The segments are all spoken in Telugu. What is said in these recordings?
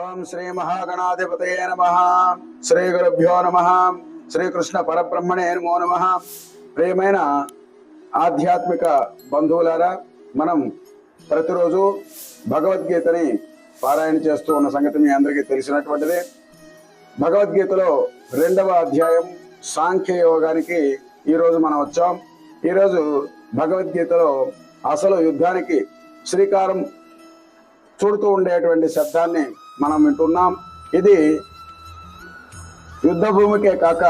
ఓం శ్రీ మహాగణాధిపతయ నమ. శ్రీ గురుభ్యో నమ. శ్రీకృష్ణ పరబ్రహ్మణే నమో నమ. ప్రియమైన ఆధ్యాత్మిక బంధువులారా మనం ప్రతిరోజు భగవద్గీతని పారాయణ చేస్తూ ఉన్న సంగతి మీ అందరికీ తెలిసినటువంటిదే. భగవద్గీతలో రెండవ అధ్యాయం సాంఖ్య యోగానికి ఈరోజు మనం వచ్చాం. ఈరోజు భగవద్గీతలో అసలు యుద్ధానికి శ్రీకారం చుడుతూ ఉండేటువంటి శబ్దాన్ని మనం వింటున్నాం. ఇది యుద్ధ భూమికే కాక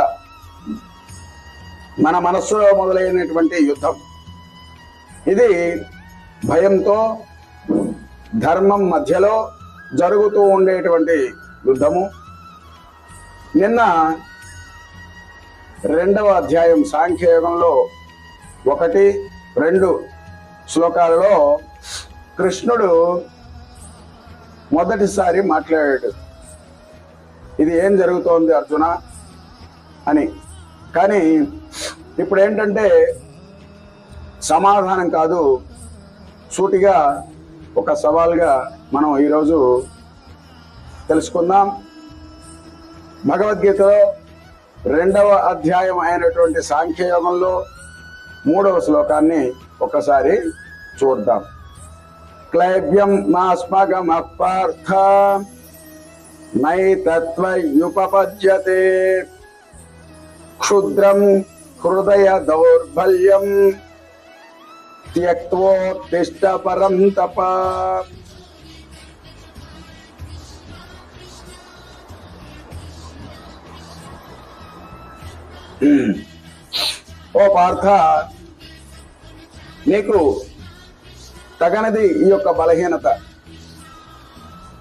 మన మనస్సులో మొదలైనటువంటి యుద్ధం. ఇది భయంతో ధర్మం మధ్యలో జరుగుతూ ఉండేటువంటి యుద్ధము. నిన్న రెండవ అధ్యాయం సాంఖ్యయోగంలో ఒకటి రెండు శ్లోకాలలో కృష్ణుడు మొదటిసారి మాట్లాడాడు. ఇది ఏం జరుగుతోంది అర్జున? అని. కానీ ఇప్పుడు ఏంటంటే సమాధానం కాదు. సూటిగా ఒక సవాల్గా మనం ఈరోజు తెలుసుకుందాం. భగవద్గీతలో రెండవ అధ్యాయం అయినటువంటి సాంఖ్యయోగంలో మూడవ శ్లోకాన్ని ఒకసారి చూద్దాం. క్లైబ్యం నాస్మగమః పార్థ నైతత్వయుపపద్యతే క్షుద్రం హృదయ దౌర్బల్యం త్యక్తోత్తిష్ట పరం తప ఓ పార్థ నీకు తగనది ఈ యొక్క బలహీనత.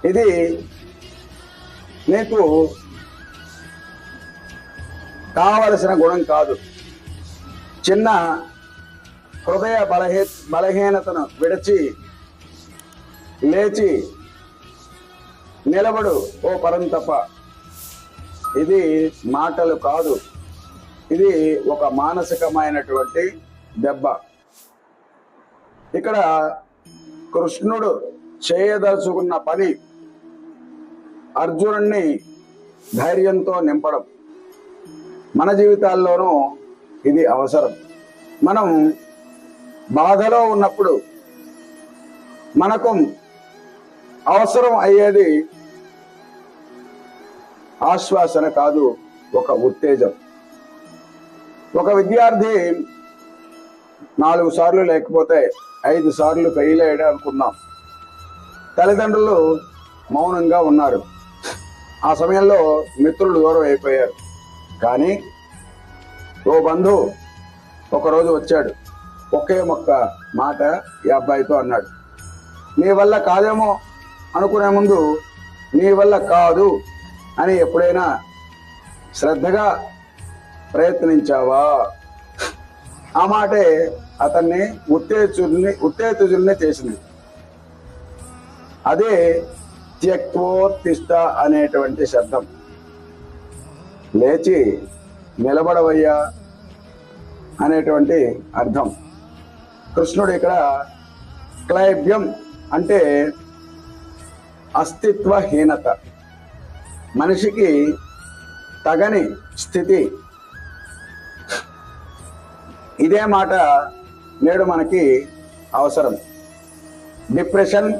ఇది నీకు కావలసిన గుణం కాదు. చిన్న హృదయ బలహీ బలహీనతను విడిచి లేచి నిలబడు ఓ పరంతప. ఇది మాటలు కాదు. ఇది ఒక మానసికమైనటువంటి దెబ్బ. ఇక్కడ కృష్ణుడు చేయదలుచుకున్న పని అర్జునుణ్ణి ధైర్యంతో నింపడం. మన జీవితాల్లోనూ ఇది అవసరం. మనం బాధలో ఉన్నప్పుడు మనకు అవసరం అయ్యేది ఆశ్వాసన కాదు ఒక ఉత్తేజం. ఒక విద్యార్థి నాలుగు సార్లు లేకపోతే ఐదు సార్లు ఫెయిల్ అయ్యాడు అనుకుందాం. తల్లిదండ్రులు మౌనంగా ఉన్నారు. ఆ సమయంలో మిత్రులు దూరం అయిపోయారు. కానీ ఓ బంధు ఒకరోజు వచ్చాడు. ఒకే మొక్క మాట ఈ అబ్బాయితో అన్నాడు. నీ వల్ల కాదేమో అనుకునే ముందు నీ వల్ల కాదు అని ఎప్పుడైనా శ్రద్ధగా ప్రయత్నించావా? ఆ మాటే అతన్ని ఉత్తేజుల్ని ఉత్తేజుల్ని చేసింది. అదే త్యక్వోత్తిష్ట అనేటువంటి శబ్దం. లేచి నిలబడవయ్యా అనేటువంటి అర్థం. కృష్ణుడు ఇక్కడ క్లైబ్యం అంటే అస్తిత్వహీనత. మనిషికి తగని స్థితి. ఇదే మాట నేడు మనకి అవసరం. డిప్రెషన్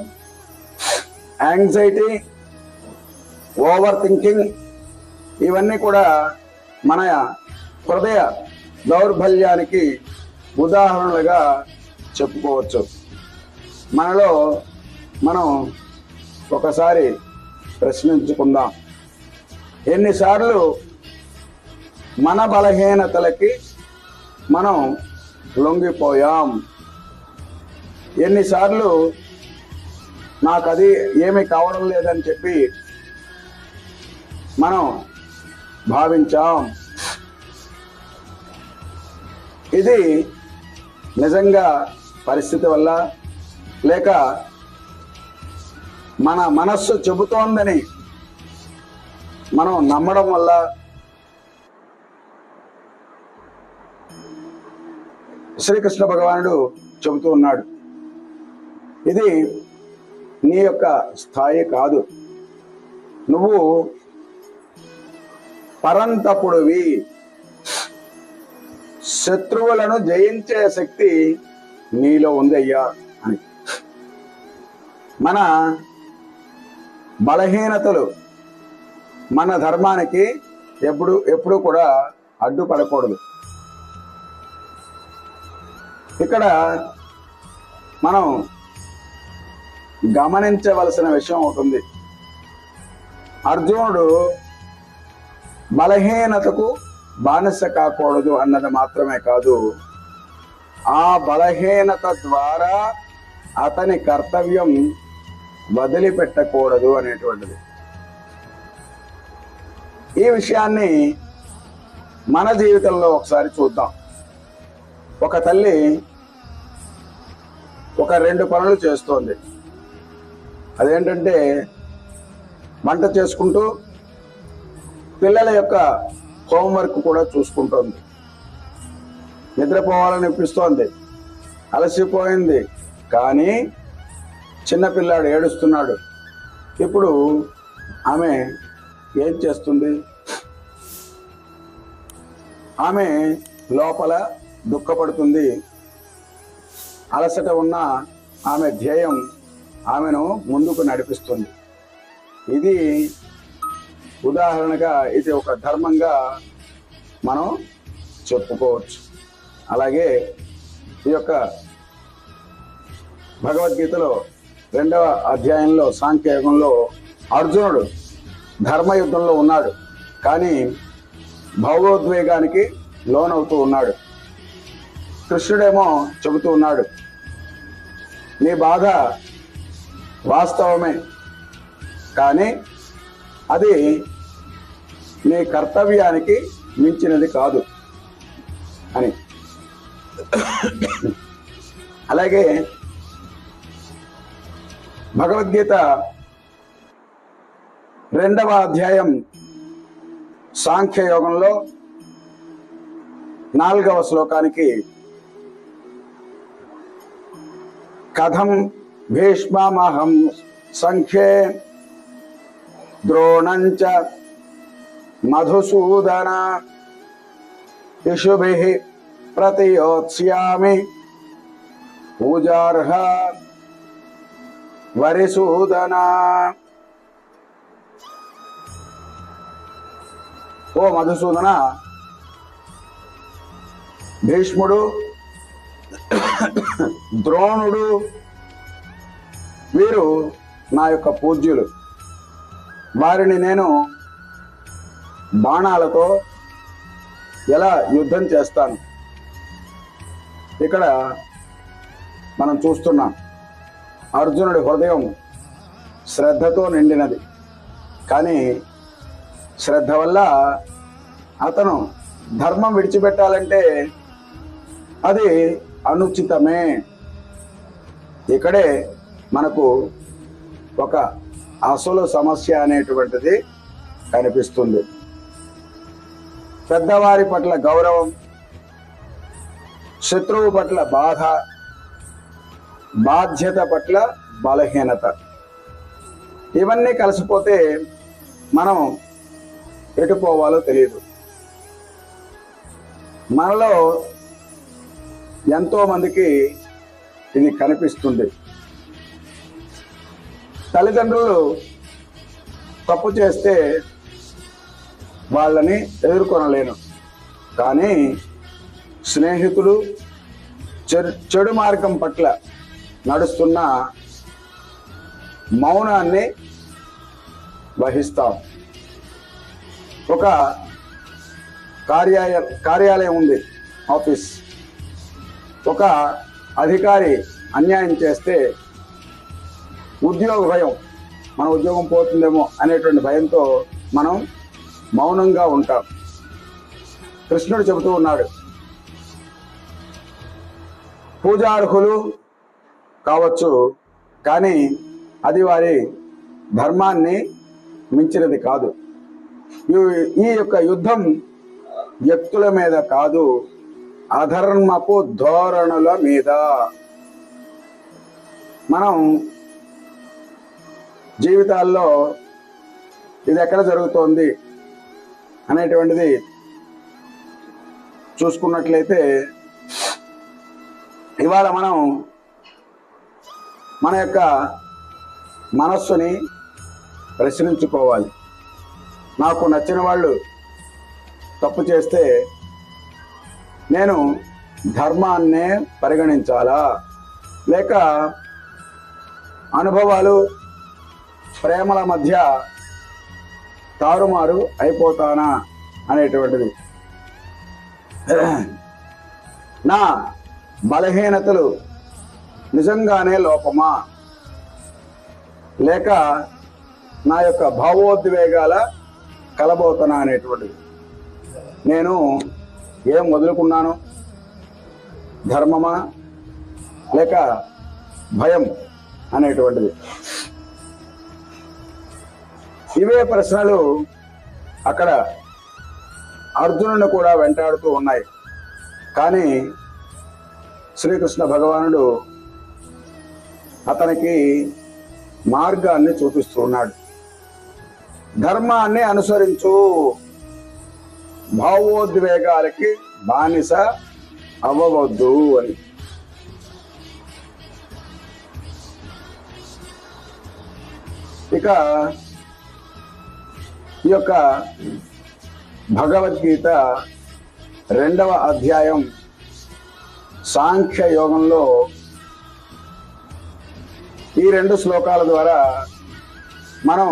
యాంగ్జైటీ ఓవర్ థింకింగ్ ఇవన్నీ కూడా మన హృదయ దౌర్బల్యానికి ఉదాహరణలుగా చెప్పుకోవచ్చు. మనలో మనం ఒకసారి ప్రశ్నించుకుందాం. ఎన్నిసార్లు మన బలహీనతలకి మనం లొంగిపోయాం. ఎన్నిసార్లు నాకు అది ఏమీ కావడం లేదని చెప్పి మనం భావించాం. ఇది నిజంగా పరిస్థితి వల్ల లేక మన మనస్సు చెబుతోందని మనం నమ్మడం వల్ల శ్రీకృష్ణ భగవానుడు చెబుతూ ఉన్నాడు. ఇది నీ యొక్క స్థాయి కాదు. నువ్వు పరంతపుడువి. శత్రువులను జయించే శక్తి నీలో ఉందయ్యా అని. మన బలహీనతలు మన ధర్మానికి ఎప్పుడు ఎప్పుడు కూడా అడ్డుపడకూడదు. ఇక్కడ మనం గమనించవలసిన విషయం ఒకటి అర్జునుడు బలహీనతకు బానిస కాకూడదు అన్నది మాత్రమే కాదు. ఆ బలహీనత ద్వారా అతని కర్తవ్యం వదిలిపెట్టకూడదు అనేటువంటిది. ఈ విషయాన్ని మన జీవితంలో ఒకసారి చూద్దాం. ఒక తల్లి ఒక రెండు పనులు చేస్తోంది. అదేంటంటే వంట చేసుకుంటూ పిల్లల యొక్క హోంవర్క్ కూడా చూసుకుంటోంది. నిద్రపోవాలనిపిస్తోంది. అలసిపోయింది. కానీ చిన్నపిల్లాడు ఏడుస్తున్నాడు. ఇప్పుడు ఆమె ఏం చేస్తుంది? ఆమె లోపల దుఃఖపడుతుంది. అలసట ఉన్న ఆమె ధ్యేయం ఆమెను ముందుకు నడిపిస్తుంది. ఇది ఉదాహరణగా ఇది ఒక ధర్మంగా మనం చెప్పుకోవచ్చు. అలాగే ఈ యొక్క భగవద్గీతలో రెండవ అధ్యాయంలో సాంఖ్యయుగంలో అర్జునుడు ధర్మయుద్ధంలో ఉన్నాడు. కానీ భావోద్వేగానికి లోనవుతూ ఉన్నాడు. కృష్ణుడేమో చెబుతూ ఉన్నాడు నీ బాధ వాస్తవమే కానీ అది నీ కర్తవ్యానికి మించినది కాదు అని. అలాగే భగవద్గీత రెండవ అధ్యాయం సాంఖ్యయోగంలో నాలుగవ శ్లోకానికి కథం భీష్మహం సంఖ్యే ద్రోణంచ మధుసూదన ఇషుభి ప్రతియోత్స్యామి పూజార్హ వరిసూదన ఓ మధుసూదన భీష్ముడు ద్రోణుడు వీరు నా యొక్క పూజ్యులు. వారిని నేను బాణాలతో ఎలా యుద్ధం చేస్తాను? ఇక్కడ మనం చూస్తున్నాం. అర్జునుడి హృదయం శ్రద్ధతో నిండినది. కానీ శ్రద్ధ వల్ల అతను ధర్మం విడిచిపెట్టాలంటే అది అనుచితమే. ఇక్కడే మనకు ఒక అసలు సమస్య అనేటువంటిది కనిపిస్తుంది. పెద్దవారి పట్ల గౌరవం శత్రువు పట్ల బాధ బాధ్యత పట్ల బలహీనత. ఇవన్నీ కలిసిపోతే మనం ఎటుపోవాలో తెలియదు. మనలో ఎంతో మందికి ఇది కనిపిస్తుంది. తల్లిదండ్రులు తప్పు చేస్తే వాళ్ళని ఎదుర్కొనలేను. కానీ స్నేహితులు చెడు చెడు మార్గం పట్ల నడుస్తున్న మౌనాన్ని వహిస్తాం. ఒక కార్యాలయ కార్యాలయం ఉంది ఆఫీస్. ఒక అధికారి అన్యాయం చేస్తే ఉద్యోగ భయం మన ఉద్యోగం పోతుందేమో అనేటువంటి భయంతో మనం మౌనంగా ఉంటాం. కృష్ణుడు చెబుతూ ఉన్నాడు పూజార్హులు కావచ్చు కానీ అది వారి ధర్మాన్ని మించినది కాదు. ఈ- ఈ యొక్క యుద్ధం వ్యక్తుల మీద కాదు అధర్మపు ధోరణుల మీద. మనం జీవితాల్లో ఇది ఎక్కడ జరుగుతోంది అనేటువంటిది చూసుకున్నట్లయితే ఇవాళ మనం మన యొక్క మనస్సుని ప్రశ్నించుకోవాలి. నాకు నచ్చిన వాళ్ళు తప్పు చేస్తే నేను ధర్మాన్నే పరిగణించాలా? లేక అనుభవాలు ప్రేమల మధ్య తారుమారు అయిపోతానా అనేటువంటిది. నా బలహీనతలు నిజంగానే లోపమా? లేక నా యొక్క భావోద్వేగాల కలబోతనా అనేటువంటిది. నేను ఏం వదులుకున్నాను? ధర్మమా? లేక భయం అనేటువంటిది. ఇవే ప్రశ్నలు అక్కడ అర్జునుని కూడా వెంటాడుతూ ఉన్నాయి. కానీ శ్రీకృష్ణ భగవానుడు అతనికి మార్గాన్ని చూపిస్తూ ఉన్నాడు. ధర్మాన్ని అనుసరించు. భావోద్వేగాలకి బానిస అవ్వవద్దు అని. ఇక ఈ యొక్క భగవద్గీత రెండవ అధ్యాయం సాంఖ్య యోగంలో ఈ రెండు శ్లోకాల ద్వారా మనం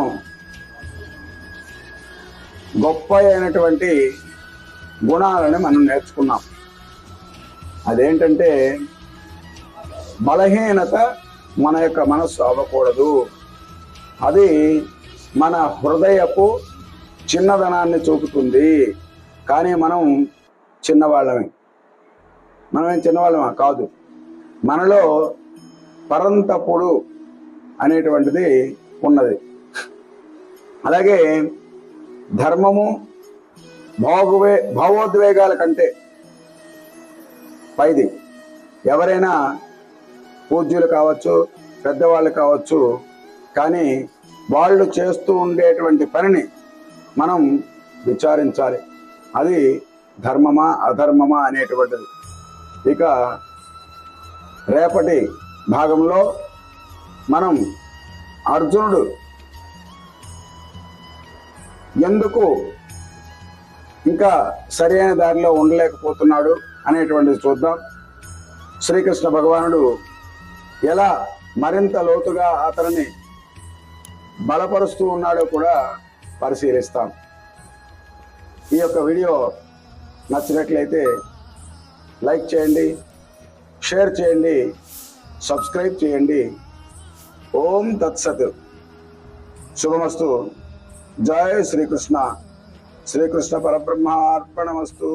గొప్ప అయినటువంటి గుణాలని మనం నేర్చుకున్నాం. అదేంటంటే బలహీనత మన యొక్క మనస్సు అవ్వకూడదు. అది మన హృదయపు చిన్నదనాన్ని చూపుతుంది. కానీ మనం చిన్నవాళ్ళమే. మనమేం చిన్నవాళ్ళమా? కాదు. మనలో పరంతపుడు అనేటువంటిది ఉన్నది. అలాగే ధర్మము భావోద్వే భావోద్వేగాల కంటే పైది. ఎవరైనా పూజ్యులు కావచ్చు పెద్దవాళ్ళు కావచ్చు కానీ వాళ్ళు చేస్తూ ఉండేటువంటి పనిని మనం విచారించాలి. అది ధర్మమా అధర్మమా అనేటువంటిది. ఇక రేపటి భాగంలో మనం అర్జునుడు ఎందుకు ఇంకా సరైన దారిలో ఉండలేకపోతున్నాడు అనేటువంటిది చూద్దాం. శ్రీకృష్ణ భగవానుడు ఎలా మరింత లోతుగా అతనిని బలపరుస్తూ ఉన్నాడో కూడా పరిశీలిస్తాం. ఈ యొక్క వీడియో నచ్చినట్లయితే లైక్ చేయండి షేర్ చేయండి సబ్స్క్రైబ్ చేయండి. ఓం తత్సత్. శుభమస్తు. జయ శ్రీకృష్ణ. శ్రీకృష్ణ పరబ్రహ్మార్పణమస్తు